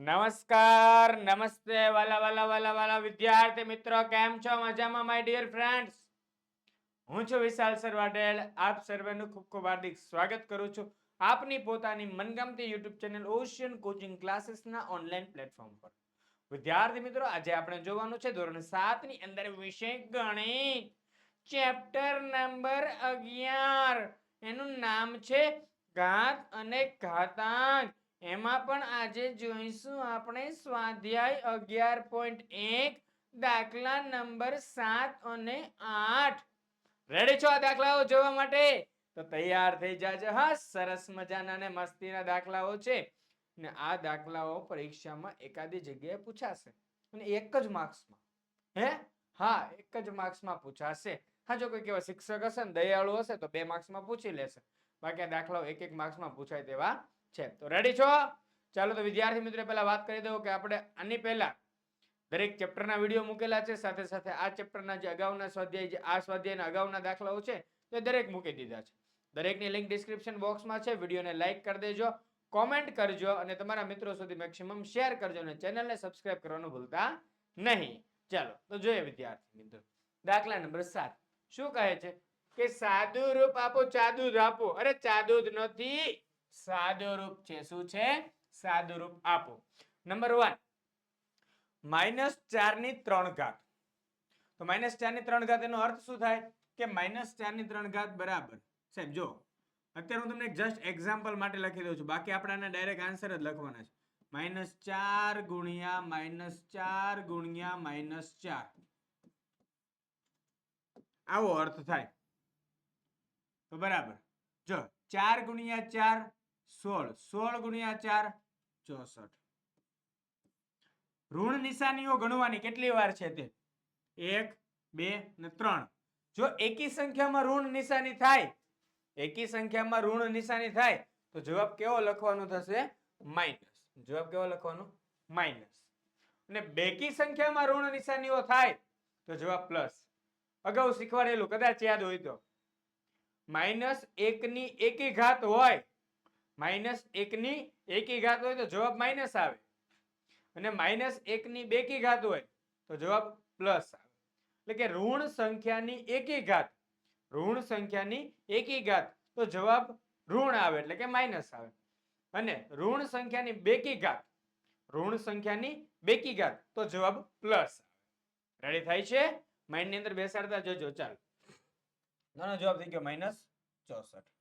નમસ્કાર, નમસ્તે વાલા વાલા વાલા વાલા વિદ્યાર્થી મિત્રો, કેમ છો? મજામાં માય ડિયર ફ્રેન્ડ્સ હું છું વિશાલ સરવાડેલ આપ સર્વેનું ખૂબ ખૂબ હાર્દિક સ્વાગત કરું છું આપની પોતાની મનગમતી યુટ્યુબ ચેનલ ઓશિયન કોચિંગ ક્લાસીસના ઓનલાઈન પ્લેટફોર્મ પર. વિદ્યાર્થી મિત્રો, આજે આપણે જોવાનું છે ધોરણ 7 ની અંદર વિષય ગણિત. ચેપ્ટર નંબર અગિયાર. એનું નામ છે ઘાત અને ઘાતાંક. એમાં પણ આજે જોઈશું આપણે સ્વાધ્યાય અગિયાર પોઈન્ટ એક, દાખલા નંબર સાત અને આઠ. રેડી છો આ દાખલાઓ જોવા માટે? તો તૈયાર થઈ જાજો. હા, સરસ મજાના ને મસ્તીના દાખલાઓ છે. ને આ દાખલાઓ પરીક્ષામાં એકાદી જગ્યાએ પૂછાશે. અને એક જ માર્ક્સમાં. હે? હા, એક જ માર્ક્સમાં પૂછાશે. હા, જો કોઈ કેવા શિક્ષક હશે ને દયાળુ હશે તો બે માર્ક્સમાં પૂછી લેશે. બાકી દાખલાઓ એક એક માર્ક્સમાં પૂછાય તેવા છે. તો રેડી છો? ચાલો તો વિદ્યાર્થી મિત્રો, પહેલા વાત કરી દઉં કે આપણે આની પહેલા દરેક ચેપ્ટરના વીડિયો મૂકેલા છે. સાથે સાથે આ ચેપ્ટરના જે અગાઉના સ્વાધ્યાય જે આ સ્વાધ્યાયના અગાઉના દાખલાઓ છે, તે દરેક મૂકી દીધા છે. દરેકની લિંક ડિસ્ક્રિપ્શન બોક્સમાં છે. વિડીયોને લાઇક કરી દેજો કોમેન્ટ કરજો અને તમારા મિત્રો સુધી મેક્સિમમ શેર કરજો અને ચેનલને સબસ્ક્રાઇબ કરવાનું ભૂલતા નહીં. ચાલો, તો જોઈએ વિદ્યાર્થી મિત્રો. દાખલા નંબર સાત. શું કહે છે? કે સાદુ રૂપ આપો, ચાદુ આપો. અરે, ચાદુ નથી. સાદું રૂપ છે. શું છે? સાદુરૂપ આપો. નંબર વન માઇનસ ચારની ત્રણ ઘાત. તો માઇનસ ચારની ત્રણ ઘાત એનો અર્થ શું થાય? કે માઇનસ ચારની ત્રણ ઘાત બરાબર. સાહેબ, જો, અત્યારે હું તમને જસ્ટ એક્ઝામ્પલ માટે લખી દઉં છું. બાકી આપણે ડાયરેક્ટ આન્સર જ લખવાના છે. માઇનસ ચાર ગુણ્યા માઇનસ ચાર ગુણ્યા માઇનસ ચાર. આવો અર્થ થાય. તો બરાબર. જો, ચાર ગુણ્યા ચાર સોળ. સોળ ગુણ્યા ચાર, ચોસઠ. ઋણ નિશાનીઓ ગણવાની કેટલી વાર છે તે? એક, બે ને ત્રણ. જો એકી સંખ્યામાં ઋણ નિશાની થાય, એકી સંખ્યામાં ઋણ નિશાની થાય, તો જવાબ કેવો લખવાનો થશે? માઇનસ જવાબ કેવો લખવાનો? માઇનસ અને બેકી સંખ્યામાં ઋણ નિશાનીઓ થાય, તો જવાબ પ્લસ. અગાઉ શીખવાડેલું, કદાચ યાદ હોય તો. માઇનસ એકની એકી ઘાત હોય માઇનસ એકની એકી ઘાત હોય તો જવાબ માઇનસ આવે. અને માઇનસ એકની બેકી ઘાત હોય તો જવાબ પ્લસ આવે. એટલે કે ઋણ સંખ્યાની એકી ઘાત, ઋણ સંખ્યાની એકી ઘાત તો જવાબ ઋણ આવે, એટલે કે માઇનસ આવે. અને ઋણ સંખ્યાની બેકી ઘાત, ઋણ સંખ્યાની બેકી ઘાત તો જવાબ પ્લસ આવે. રેડી થાય છે? માઇન્ડની અંદર બેસાડતા જોજો, ચાલો. નાનો જવાબ થઈ ગયો માઇનસ ચોસઠ.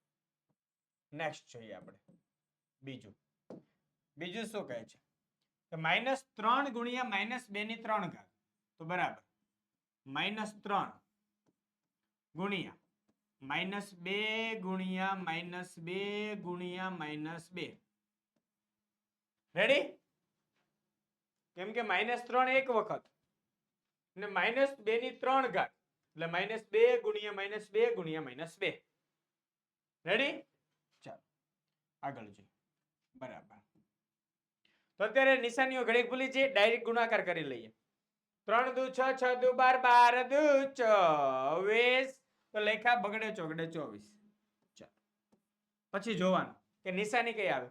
નેક્સ્ટ જોઈએ આપણે. બીજું. બીજું શું કહે છે? કે માઇનસ ત્રણ ગુણ્યા માઇનસ બે ની ત્રણ ઘાત. તો બરાબર. માઇનસ ત્રણ ગુણ્યા માઇનસ બે ગુણ્યા માઇનસ બે ગુણ્યા માઇનસ બે. રેડી કેમ કે માઇનસ ત્રણ એક વખત. અને માઇનસ બે ની ત્રણ ઘાત. એટલે માઇનસ બે ગુણ્યા માઇનસ બે ગુણ્યા માઇનસ બે. રેડી આગળ જોઈએ. બરાબર. તો અત્યારે નિશાનીઓ ઘડીક ભૂલી છે ડાયરેક્ટ ગુણાકાર કરી લઈએ. ત્રણ દુ છ છ દુ બાર બાર દુ ચોવીસ. તો લેખા બગડે ચોગડે ચોવીસ. પછી જોવાનું કે નિશાની કઈ આવે?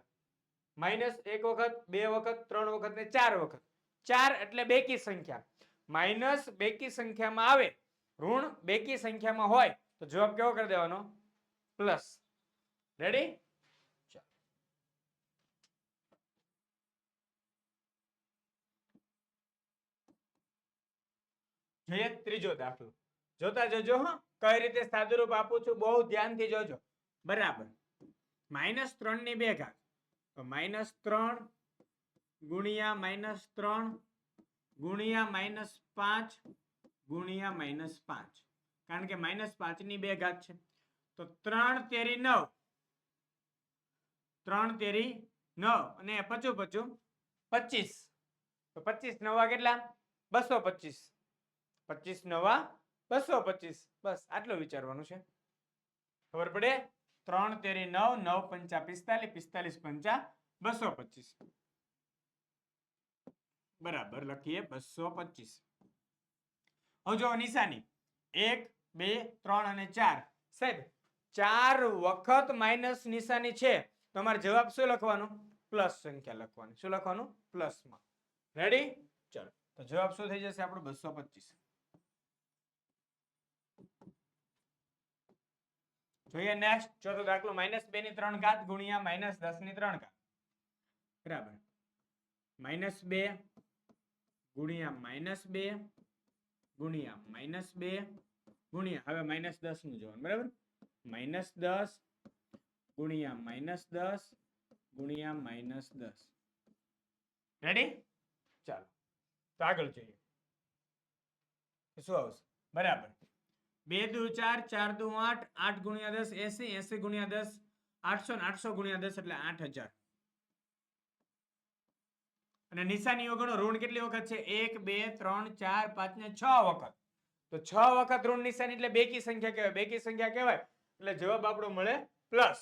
માઇનસ એક વખત, બે વખત, ત્રણ વખત ને ચાર વખત. ચાર એટલે બેકી સંખ્યા. માઇનસ બેકી સંખ્યામાં આવે, ઋણ બેકી સંખ્યામાં હોય, તો જવાબ કેવો કરી દેવાનો? પ્લસ. રેડી જોઈએ ત્રીજો દાખલો. જોતા જજો હા, કઈ રીતે સાદુરૂપ આપું છું, બહુ ધ્યાનથી જોજો. બરાબર. માઇનસ ત્રણની બે ઘાત. તો માઇનસ ત્રણ ગુણ્યા માઇનસ ત્રણ ગુણ્યા માઇનસ પાંચ ગુણ્યા માઇનસ પાંચ. કારણ કે માઇનસ પાંચની બે ઘાત છે. તો ત્રણ તેરી નવ. ત્રણ તેરી નવ. અને પચું પચું પચીસ. તો પચીસ નવા કેટલા? બસો પચીસ. પચીસ નવા, બસો પચીસ. બસ, આટલું વિચારવાનું છે. ખબર પડે? ત્રણ તેરી નવ નવ પંચા પિસ્તાલીસ પિસ્તાલીસ પંચા, બસો પચીસ. બરાબર, લખીએ, બસો પચીસ. હવે જો નિશાની. એક, બે, ત્રણ અને ચાર. સાહેબ, ચાર વખત માઇનસ નિશાની છે. તમારે જવાબ શું લખવાનો? પ્લસ સંખ્યા લખવાની. શું લખવાનું? પ્લસમાં. રેડી ચલો. તો જવાબ શું થઈ જશે આપણો? બસો પચીસ. જોઈએ નેક્સ્ટ ચોથો દાખલો માઇનસ બે ની ત્રણ ઘાત ગુણ્યા માઇનસ દસની ત્રણ ઘાત. બરાબર. માઇનસ બે ગુણ્યા માઇનસ બે ગુણ્યા માઇનસ બે ગુણ્યા, હવે માઇનસ દસનું જોવાનું, બરાબર? માઇનસ દસ ગુણ્યા માઇનસ દસ ગુણ્યા માઇનસ દસ. રેડી ચાલો. તો આગળ જોઈએ. શું આવશે? બરાબર. બે દુ ચાર ચાર દુ આઠ આઠ ગુણ્યા દસ, એસી એસી ગુણ્યા દસ, આઠસો ને આઠસો ગુણ્યા દસ એટલે આઠ હજાર. અને નિશાનીઓ ગણો ઋણ કેટલી વખત છે? એક, બે, ત્રણ, ચાર, પાંચ ને છ વખત. તો છ વખત ઋણ નિશાની એટલે બેકી સંખ્યા કહેવાય. બેકી સંખ્યા કહેવાય. એટલે જવાબ આપણો મળે પ્લસ.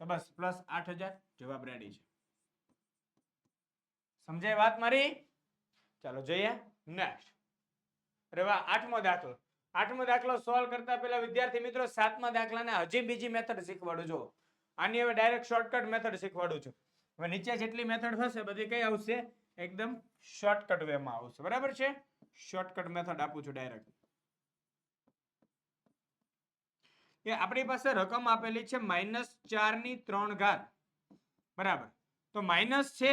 બસ, પ્લસ આઠ હજાર જવાબ રેડી છે. સમજાય વાત મારી? ચાલો જોઈએ. નેક્સ્ટ અરે વાહ, આઠમો દાખલો. આઠમો દાખલો સોલ્વ કરતા પહેલા વિદ્યાર્થી મિત્રો સાતમા દાખલાને હજી બીજી મેથડ શીખવાડું છું. આની હવે ડાયરેક્ટ શોર્ટકટ મેથડ શીખવાડું છું. હવે નીચે જેટલી મેથડ થશે બધી કઈ આવશે? એકદમ શોર્ટકટ વેમાં આવશે. બરાબર છે? શોર્ટકટ મેથડ આપું છું ડાયરેક્ટ એ આપણી પાસે રકમ આપેલી છે માઇનસ ચારની ત્રણ ઘાત. બરાબર. તો માઇનસ છે,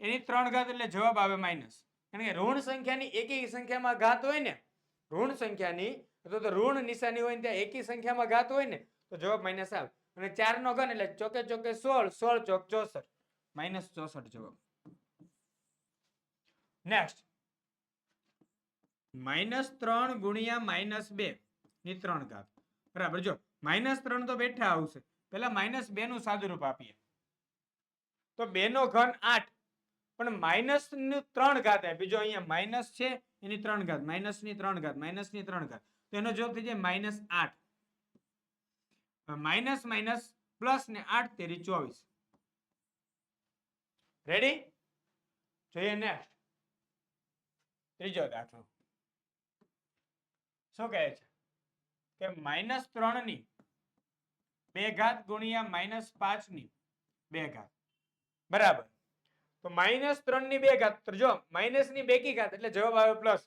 એની ત્રણ ઘાત એટલે જવાબ આવે માઇનસ કારણ કે ઋણ સંખ્યાની એકી સંખ્યામાં ઘાત હોય ને ઋણ સંખ્યાની તો ઋણ નિશાની હોય ત્યાં એકી સંખ્યામાં ઘાત હોય ને, તો જવાબ માઇનસ આવે. અને ચાર નો ઘન એટલે ચોકે ચોકે સોળ સોળ ચોક ચોસઠ. માઇનસ ચોસઠ જવાબ. નેક્સ્ટ માઇનસ ત્રણ ગુણ્યા માઇનસ બે. ની ત્રણ ઘાત. બરાબર, જો માઇનસ ત્રણ તો બેઠા આવશે. પેલા માઇનસ બે નું સાદુરૂપ આપીએ. તો બે નો ઘન આઠ. પણ માઇનસનું ત્રણ ઘાત આપી. જો અહીંયા માઇનસ છે એની ત્રણ ઘાત માઇનસની ત્રણ ઘાત માઇનસની ત્રણ ઘાત. તો એનો જવાબ થઈ જાય માઇનસ આઠ. માઇનસ માઇનસ, પ્લસ ને આઠ તેરી ચોવીસ. રેડી જોઈએ નેક્સ્ટ ત્રીજો દાખલો. શું કહે છે? કે માઇનસ ત્રણની બે ઘાત ગુણ્યા માઇનસ પાંચની બે ઘાત. બરાબર. તો માઇનસ ત્રણની બે ઘાત જો માઇનસની બેકી ઘાત, એટલે જવાબ આવે પ્લસ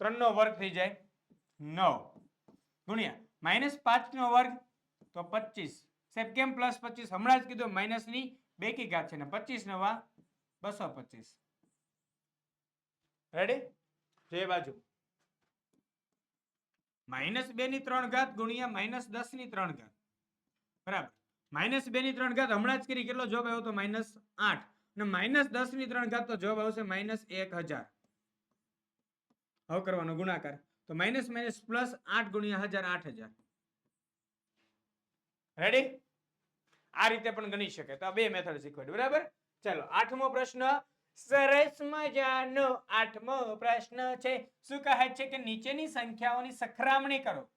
ત્રણ નો વર્ગ થઈ જાય નવ. ગુણ્યા માઇનસ પાંચ નો વર્ગ, તો પચીસ. સાહેબ, કેમ પ્લસ પચીસ? હમણાં જ કીધું માઇનસની બેકી ઘાત છે ને પચીસ નવા બસો પચીસ. રેડી જે બાજુ. માઇનસ બે ની ત્રણ ઘાત ગુણ્યા માઇનસ દસની ત્રણ ઘાત. બરાબર. માઇનસ બે ની ત્રણ ઘાત, હમણાં જ કરી, કેટલો જવાબ આવ્યો તો માઇનસ આઠ. અને માઇનસ દસની ત્રણ ઘાત તો જવાબ આવશે માઇનસ એક હજાર. હવે કરવાનો ગુણાકાર. તો માઇનસ માઇનસ પ્લસ આઠ ગુણ્યા હજાર આઠ હજાર. રેડી આ રીતે પણ ગણી શકે તો બે મેથડ શીખવાડી બરાબર? ચાલો, આઠમો પ્રશ્ન. સરસ મજાનો આઠમો પ્રશ્ન છે. શું કહે છે કે નીચેની સંખ્યાઓની સખરામણી કરો?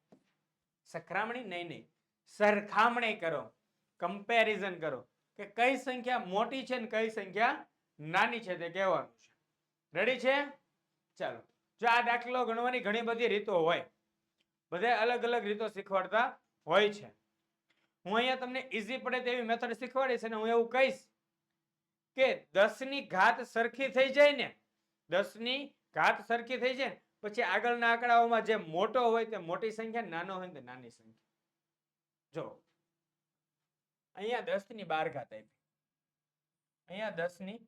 સખરામણી? નહીં નહીં. સરખામણી કરો. કમ્પેરિઝન કરો. કે કઈ સંખ્યા મોટી છે ને કઈ સંખ્યા નાની છે તે કહેવાનું છે. રેડી છે? ચાલો. જો આ દાખલો ગણવાની ઘણી બધી રીતો હોય, બધે અલગ અલગ રીતો શીખવાડતા હોય છે. હું અહીંયા તમને ઈઝી પડે તેવી મેથડ શીખવાડીશ અને હું એવું કહીશ કે દસની ઘાત સરખી થઈ જાય ને દસની ઘાત સરખી થઈ જાય પછી આગળના આંકડાઓમાં જે મોટો હોય તે મોટી સંખ્યા, નાનો હોય તે નાની સંખ્યા. જો અહીંયા દસની બાર ઘાત આપી. અહીંયા દસની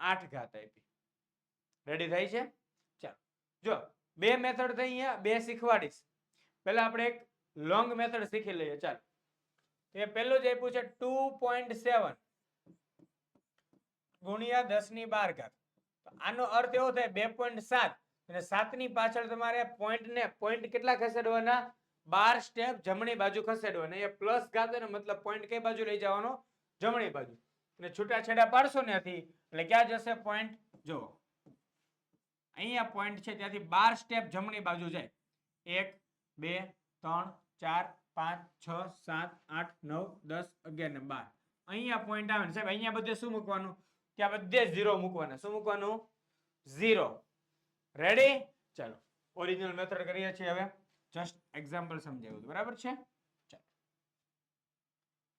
આઠ ઘાત આપી. રેડી થાય છે? ચાલો. જો, બે મેથડ થઈ અહીંયા બે શીખવાડીશ. પહેલા આપણે એક લોંગ મેથડ શીખી લઈએ. ચાલો. એ પહેલું જ આપ્યું છે ટુ પોઈન્ટ સેવન ગુણ્યા દસની બાર ઘાત. આનો અર્થ એવો થાય, બે પોઈન્ટ સાત. અને સાતની પાછળ તમારે પોઈન્ટ ને પોઈન્ટ કેટલા ખસેડવાના? બાર સ્ટેપ જમણી બાજુ ખસેડવાના એ પ્લસ ઘાત ને મતલબ પોઈન્ટ કઈ બાજુ લઈ જવાનો? જમણી બાજુ. અને છૂટાછેડા પાડશો ત્યાંથી એટલે ક્યાં જશે પોઈન્ટ જો અહીંયા પોઈન્ટ છે, ત્યાંથી બાર સ્ટેપ જમણી બાજુ જાય. એક, બે, ત્રણ, ચાર, પાંચ, છ, સાત, આઠ, નવ, દસ, અગિયાર ને બાર. અહીંયા પોઈન્ટ આવે ને સાહેબ, અહીંયા બધે શું મૂકવાનું? ત્યાં બધે ઝીરો મૂકવાના. શું મૂકવાનું? ઝીરો રેડી ચાલો. ઓરિજિનલ મેથડ કરીએ છીએ હવે. જસ્ટ એક્ઝામ્પલ સમજાવ્યું બરાબર છે?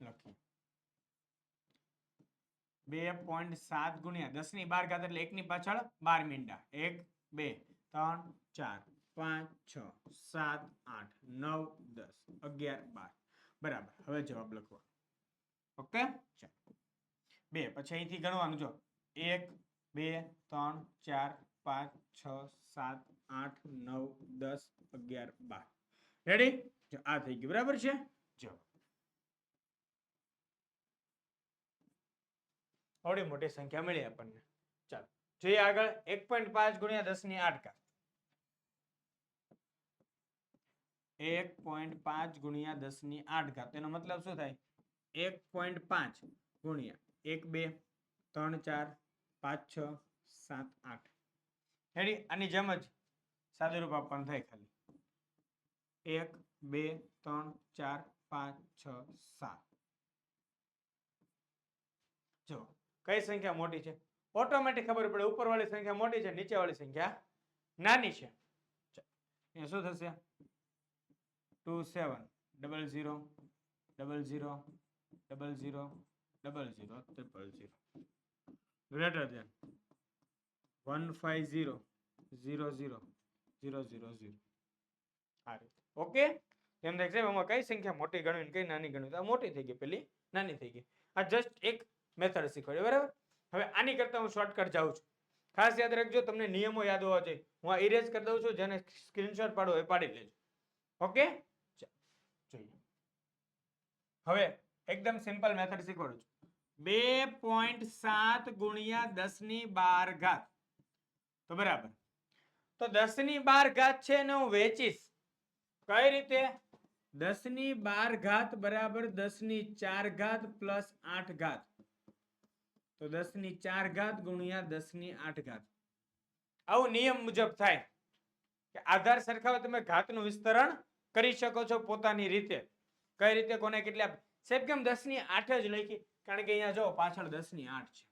લખીએ. બે પોઈન્ટ સાત ગુણ્યા દસની બાર ઘાત એટલે એકની પાછળ બાર મીંડા. એક, બે, ત્રણ, ચાર, પાંચ, છ, સાત, આઠ, નવ, દસ, અગિયાર, બાર. બરાબર. હવે જવાબ લખવા ઓકે? ચાલો. બે, પછી અહીંથી ગણવાનું જો. એક, બે, ત્રણ, ચાર, પાંચ, છ, સાત આઠ, નવ, દસ, અગિયાર, બાર. રેડી આ થઈ ગયું. બરાબર છે? આવડી મોટી સંખ્યા મળી આપણને. ચાલો. જોઈએ આગળ. એક પોઈન્ટ પાંચ ગુણ્યા દસની આઠ એક પોઈન્ટ પાંચ ગુણ્યા દસની આઠ ઘાત એનો મતલબ શું થાય? એક પોઈન્ટ પાંચ ગુણ્યા એક, બે, ત્રણ, ચાર, પાંચ, છ, સાત, આઠ. હેડી આની જેમ જ સાદુરૂપ આપવાનું થાય ખાલી એક બે ત્રણ ચાર પાંચ છ સાત જો કઈ સંખ્યા મોટી છે ઓટોમેટિક ખબર પડે ઉપરવાળી સંખ્યા મોટી છે નીચેવાળી સંખ્યા નાની છે એ શું થશે two seven double zero double zero double zero double zero triple zero greater than one five zero zero zero zero zero zero આ રીતે ઓકે એમ થાય સાહેબ, આમાં કઈ સંખ્યા મોટી ગણવી કઈ નાની ગણવી? આ મોટી થઈ ગઈ પેલી, નાની થઈ ગઈ. આ જસ્ટ એક મેથડ શીખવાડી બરાબર? હવે આની કરતા હું શોર્ટકટ જાઉં છું. ખાસ યાદ રાખજો, તમને નિયમો યાદ હોવા જોઈએ. હું આ ઇરેઝ કરી દઉં છું, જેને સ્ક્રીનશોટ પાડો એ પાડી લેજો. ઓકે જોઈએ. હવે એકદમ સિમ્પલ મેથડ શીખવાડું છું. બે પોઈન્ટ સાત ગુણ્યા દસની બાર ઘાત. તો બરાબર. તો દસની બાર ઘાત છે ને હું વેચીશ. કઈ રીતે? દસની બાર ઘાત બરાબર દસની ચાર ઘાત પ્લસ આઠ ઘાત. તો દસની ચાર ઘાત ગુણ્યા દસની આઠ ઘાત. આવું નિયમ મુજબ થાય. કે આધાર સરખાવે તમે ઘાતનું વિસ્તરણ કરી શકો છો પોતાની રીતે. કઈ રીતે કોને કેટલી? આપી સાહેબ કેમ દસની આઠ જ લખી? કારણ કે અહીંયા જો પાછળ દસની આઠ છે.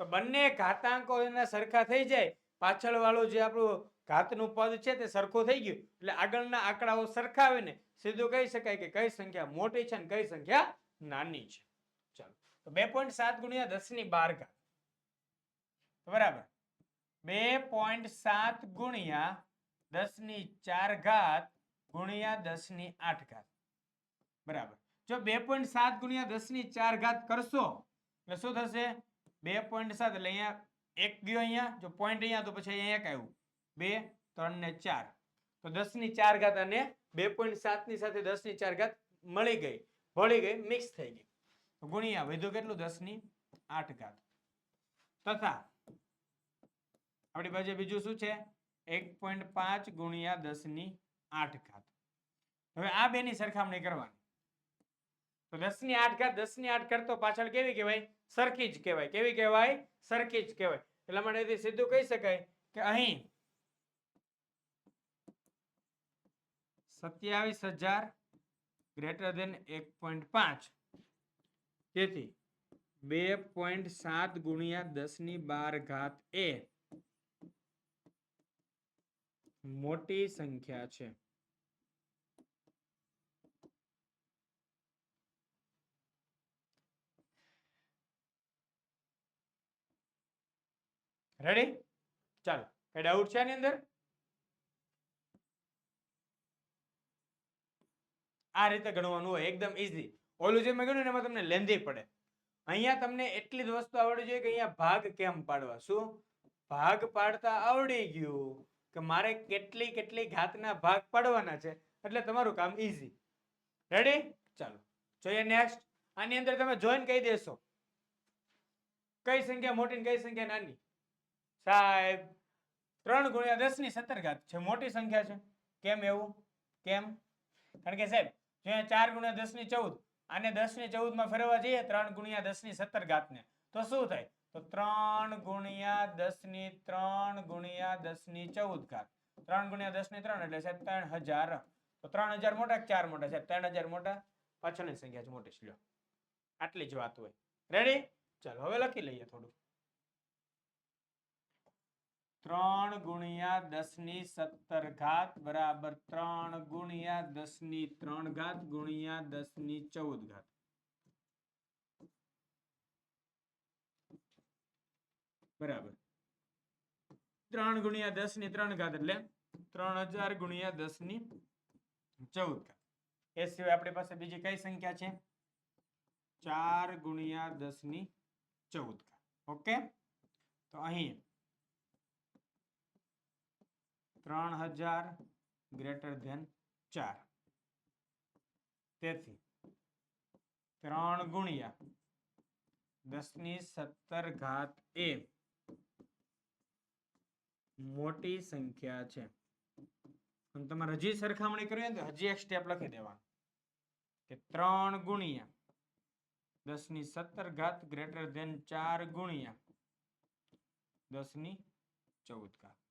તો બંને ઘાતાંકો એના સરખા થઈ જાય. પાછળ વાળું જે આપણું ઘાતનું પદ છે તે સરખું થઈ ગયું. એટલે આગળના આંકડાઓ સરખાવે ને સીધું કહી શકાય કે કઈ સંખ્યા મોટી છે ને કઈ સંખ્યા નાની છે. ચાલો. તો બે પોઈન્ટ સાત ગુણ્યા દસની બાર ઘાત. બરાબર. બે પોઈન્ટ સાત ગુણ્યા દસની ચાર ઘાત ગુણ્યા દસની આઠ ઘાત. બરાબર. જો બે પોઈન્ટ સાત ગુણ્યા દસની ચાર ઘાત કરશો, એટલે શું થશે? બે પોઈન્ટ સાત, એટલે અહીંયા એક ગયો અહીંયા. જો પોઈન્ટ અહીંયા તો પછી અહીંયા એક આવ્યું. બે, ત્રણ ને ચાર. તો દસની ચાર ઘાત અને બે પોઈન્ટ સાતની સાથે દસની ચાર ઘાત મળી ગઈ. ભળી ગઈ મિક્સ થઈ ગઈ. તો ગુણ્યા, વધ્યું કેટલું? દસની આઠ ઘાત. તથા, આપણી પાસે બીજું શું છે? એક પોઈન્ટ પાંચ ગુણ્યા દસની આઠ ઘાત. હવે આ બેની સરખામણી કરવાની. તો દસની આઠ ઘાત દસની આઠ ઘાત તો પાછળ કેવી કહેવાય? સરખી જ કહેવાય. કેવી કહેવાય? સરખી જ કહેવાય. એટલા માટે સીધું કહી શકાય કે અહીં સત્યાવીસ હજાર ગ્રેટર દેન એક પોઈન્ટ પાંચ. તેથી બે પોઈન્ટ સાત ગુણ્યા દસની બાર ઘાત એ મોટી સંખ્યા છે. રેડી ચાલો, કઈ ડાઉટ છે આની અંદર? આ રીતે ગણવાનું હોય. એકદમ ઈઝી ઓલું જે મેં ગણ્યું એમાં તમને લેન્ધી પડે. અહીંયા તમને એટલી જ વસ્તુ આવડવી જોઈએ કે અહીંયા ભાગ કેમ પાડવા? શું? ભાગ પાડતા આવડી ગયું કે મારે કેટલી કેટલી ઘાતના ભાગ પાડવાના છે. એટલે તમારું કામ ઈઝી રેડી ચાલો. જોઈએ નેક્સ્ટ આની અંદર તમે જોઈન કહી દેશો. કઈ સંખ્યા મોટી કઈ સંખ્યા નાની? સાહેબ, ત્રણ ગુણ્યા દસની સત્તર ઘાત છે. મોટી સંખ્યા છે. કેમ એવું? કેમ? કારણ કે સાહેબ જો ચાર ગુણ્યા દસની ચૌદ. આને દસની ચૌદમાં ફેરવવા જઈએ, ત્રણ ગુણ્યા દસની સત્તર ઘાત ને તો શું થાય? તો ત્રણ ગુણ્યા દસની ત્રણ ગુણ્યા દસની ચૌદ ઘાત. ત્રણ ગુણ્યા દસની ત્રણ એટલે સાહેબ ત્રણ હજાર. તો ત્રણ હજાર મોટા ચાર મોટા? સાહેબ ત્રણ હજાર મોટા? પાછળની સંખ્યા જ મોટી છે. આટલી જ વાત હોય. રેડી ચાલો, હવે લખી લઈએ થોડું. ત્રણ ગુણ્યા દસની સત્તર ઘાત બરાબર ત્રણ ગુણ્યા દસની ત્રણ ઘાત ગુણ્યા દસની ચૌદ ઘાત બરાબર. ત્રણ ગુણ્યા દસની ત્રણ ઘાત એટલે ત્રણ હજાર ગુણ્યા દસની ચૌદ ઘાત એ સિવાય આપણી પાસે બીજી કઈ સંખ્યા છે? ચાર ગુણ્યા દસની ચૌદ ઘાત ઓકે? તો અહીં ત્રણ હજાર ગ્રેટર ધેન ચાર. તેથી ત્રણ ગુણ્યા દસની સત્તર ઘાત એ મોટી સંખ્યા છે. અને તમારે હજી સરખામણી કરવી હોય ને તો હજી એક સ્ટેપ લખી દેવાનું. કે ત્રણ ગુણ્યા દસની સત્તર ઘાત ગ્રેટર ધેન ચાર ગુણ્યા દસની ચૌદ ઘાત. ચાલો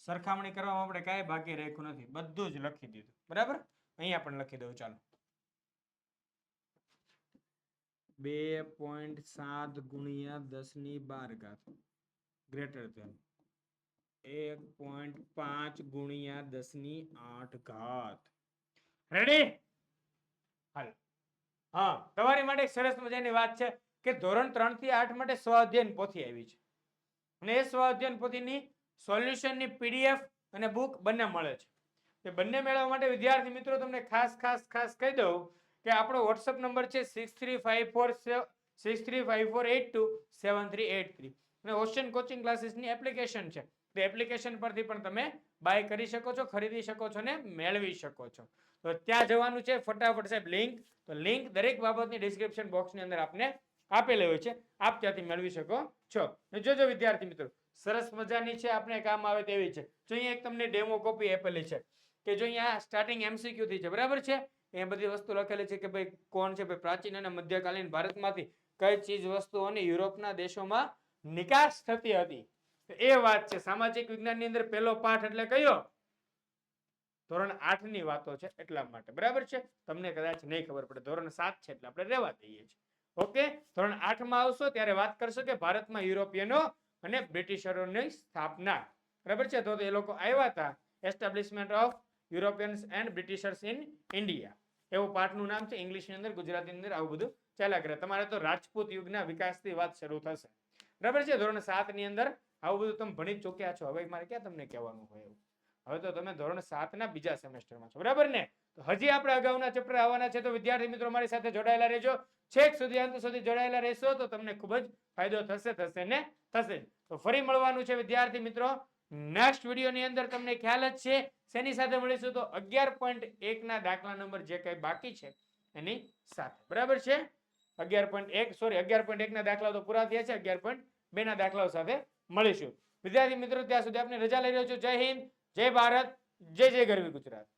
સરખામણી કરવામાં આપણે કાંઈ બાકી રાખ્યું નથી. બધું જ લખી દીધું. બરાબર? અહીંયા પણ લખી દઉં, ચાલો. બે પોઈન્ટ સાત ગુણ્યા દસની બાર ઘાત. ગ્રેટર ધેન એક પોઈન્ટ પાંચ ગુણ્યા દસની આઠ ઘાત. રેડી હાલ. હા, તમારી માટે એક સરસ મજાની વાત છે કે ધોરણ ત્રણથી આઠ માટે સ્વાધ્યન પોથી આવી છે. અને એ સ્વાધ્યાયન પોથીની સોલ્યુશનની પીડીએફ અને બુક બંને મળે છે. તે બંને મેળવવા માટે વિદ્યાર્થી મિત્રો તમને ખાસ ખાસ ખાસ કહી દઉં કે આપણો વોટ્સઅપ નંબર છે six three five four six three five four eight two seven three eight three અને ઓશિયન કોચિંગ ક્લાસીસની એપ્લિકેશન છે. તે એપ્લિકેશન પરથી પણ તમે બાય કરી શકો છો, ખરીદી શકો છો ને મેળવી શકો છો. તો ત્યાં જવાનું છે ફટાફટ સાહેબ લિંક તો લિંક દરેક બાબતની ડિસ્ક્રિપ્શન બોક્સની અંદર આપને આપેલી હોય છે. આપ ત્યાંથી મેળવી શકો છો. જોજો વિદ્યાર્થી મિત્રો. સરસ મજાની છે, આપણે કામ આવે તેવી છે. જો અહીંયા એક તમને ડેમો કોપી આપેલી છે, કે જો અહીંયા સ્ટાર્ટિંગ એમસીક્યુ છે, બરાબર છે? એ બધી વસ્તુ લખેલી છે કે ભાઈ કોણ છે, ભાઈ પ્રાચીન અને મધ્યકાલીન ભારતમાંથી કઈ ચીજ, વસ્તુઓની યુરોપના દેશોમાં નિકાસ થતી હતી. એ વાત છે, સામાજિક વિજ્ઞાનની અંદર પહેલો પાઠ એટલે કયો? ધોરણ આઠની વાતો છે, એટલા માટે. બરાબર છે? તમને કદાચ નહીં ખબર પડે, ધોરણ સાત છે એટલે આપણે રહેવા દઈએ છીએ. ઓકે? ધોરણ આઠમાં આવશો ત્યારે વાત કરશો કે ભારતમાં યુરોપિયનો અને બ્રિટિશરોની સ્થાપના. બરાબર છે? તો એ લોકો આવ્યા હતા establishment of Europeans and Britishers in India. એવું પાઠનું નામ છે, ઇંગ્લિશની અંદર ગુજરાતીની અંદર આવું બધું ચાલ્યા કરે. તમારે તો રાજપૂત યુગના વિકાસથી વાત શરૂ થશે. બરાબર છે? ધોરણ સાતની અંદર આવું બધું તમે ભણી ચૂક્યા છો. હવે મારે ક્યાં તમને કહેવાનું હોય એવું? હવે તો તમે ધોરણ સાત ના બીજા સેમેસ્ટરમાં છો. બરાબર ને? તો હજી આપણે અગાઉના ચેપ્ટર આવવાના છે. તો વિદ્યાર્થી મિત્રો, મારી સાથે જોડાયેલા રહેજો. છેક સુધી, અંત સુધી જોડાયેલા રહેશો તો તમને ખૂબ જ ફાયદો થશે થશે ને થશે. તો ફરી મળવાનું છે, વિદ્યાર્થી મિત્રો. નેક્સ્ટ વિડીયોની અંદર તમને ખ્યાલ જ છે. શેની સાથે મળીશું તો અગિયાર પોઈન્ટ એકના દાખલા નંબર જે કંઈ બાકી છે, એની સાથે. બરાબર છે? અગિયાર પોઈન્ટ એક સોરી અગિયાર પોઈન્ટ એક ના દાખલાઓ તો પૂરા થયા છે. અગિયાર પોઈન્ટ બે ના દાખલાઓ સાથે મળીશું. વિદ્યાર્થી મિત્રો, ત્યાં સુધી આપણે રજા લઈ રહ્યો છું. જય હિન્દ, જય ભારત, જય જય ગરવી ગુજરાત.